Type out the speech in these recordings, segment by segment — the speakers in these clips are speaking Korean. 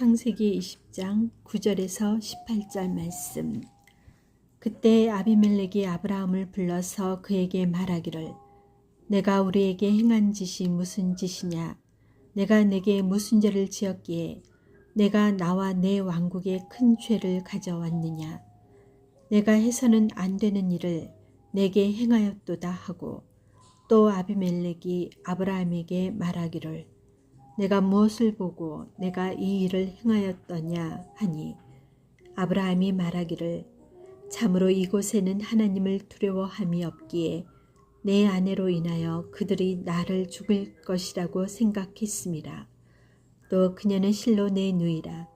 창세기 20장 9절에서 18절 말씀. 그때 아비멜렉이 아브라함을 불러서 그에게 말하기를 내가 우리에게 행한 짓이 무슨 짓이냐 내가 내게 무슨 죄를 지었기에 내가 나와 내 왕국에 큰 죄를 가져왔느냐 내가 해서는 안 되는 일을 내게 행하였도다 하고 또 아비멜렉이 아브라함에게 말하기를 내가 무엇을 보고 내가 이 일을 행하였더냐 하니 아브라함이 말하기를 참으로 이곳에는 하나님을 두려워함이 없기에 내 아내로 인하여 그들이 나를 죽일 것이라고 생각했습니다. 또 그녀는 실로 내 누이라.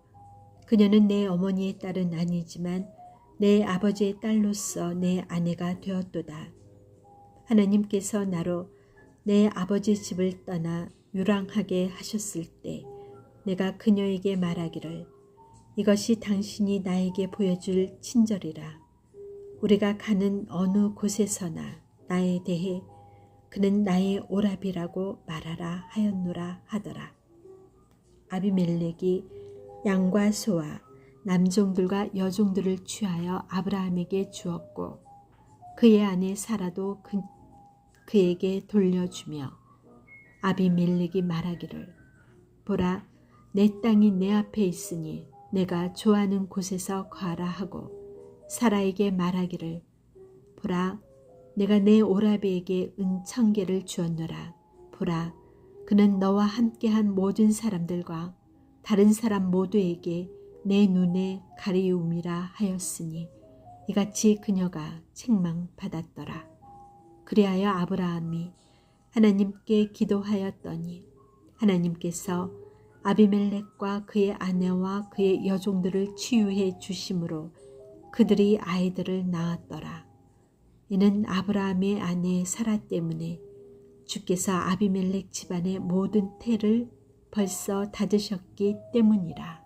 그녀는 내 어머니의 딸은 아니지만 내 아버지의 딸로서 내 아내가 되었도다. 하나님께서 나로 내 아버지 집을 떠나 유랑하게 하셨을 때 내가 그녀에게 말하기를 이것이 당신이 나에게 보여줄 친절이라. 우리가 가는 어느 곳에서나 나에 대해 그는 나의 오랍이라고 말하라 하였노라 하더라. 아비멜렉이 양과 소와 남종들과 여종들을 취하여 아브라함에게 주었고 그의 아내 사라도 그, 그에게 돌려주며 아비멜렉이 말하기를 보라 내 땅이 내 앞에 있으니 내가 좋아하는 곳에서 거하라 하고 사라에게 말하기를 보라 내가 내 오라비에게 은천 개를 주었노라 보라 그는 너와 함께한 모든 사람들과 다른 사람 모두에게 내 눈에 가리움이라 하였으니 이같이 그녀가 책망받았더라. 그리하여 아브라함이 하나님께 기도하였더니 하나님께서 아비멜렉과 그의 아내와 그의 여종들을 치유해 주심으로 그들이 아이들을 낳았더라. 이는 아브라함의 아내 사라 때문에 주께서 아비멜렉 집안의 모든 태를 벌써 닫으셨기 때문이라.